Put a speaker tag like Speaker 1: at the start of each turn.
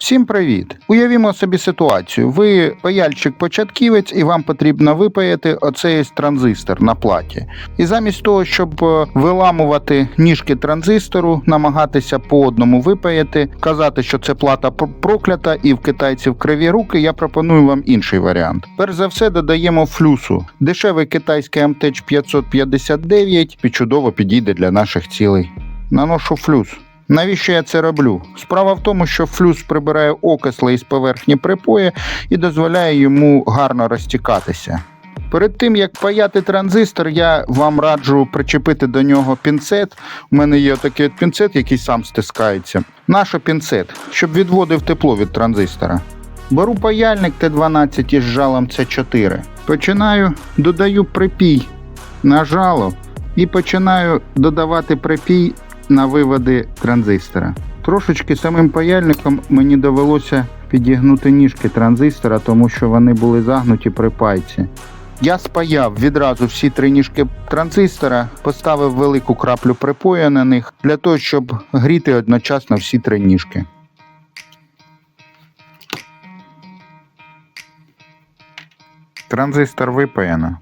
Speaker 1: Всім привіт! Уявімо собі ситуацію. Ви паяльчик-початківець, і вам потрібно випаяти оцей транзистор на платі. І замість того, щоб е, виламувати ніжки транзистору, намагатися по одному випаяти, казати, що це плата проклята і в китайців криві руки, я пропоную вам інший варіант. Перш за все, додаємо флюсу. Дешевий китайський МТЧ 559 і чудово підійде для наших цілей. Наношу флюс. Навіщо я це роблю? Справа в тому, що флюс прибирає окисли із поверхні припої і дозволяє йому гарно розтікатися. Перед тим як паяти транзистор, я вам раджу причепити до нього пінцет. У мене є такий от пінцет, який сам стискається. Наш пінцет, щоб відводив тепло від транзистора. Беру паяльник Т12 із жалом С4. Починаю, додаю припій на жало і починаю додавати припій на виводи транзистора. Трошечки самим паяльником мені довелося підігнути ніжки транзистора, тому що вони були загнуті при пайці. Я спаяв відразу всі три ніжки транзистора, поставив велику краплю припою на них для того, щоб гріти одночасно всі три ніжки. Транзистор випаяно.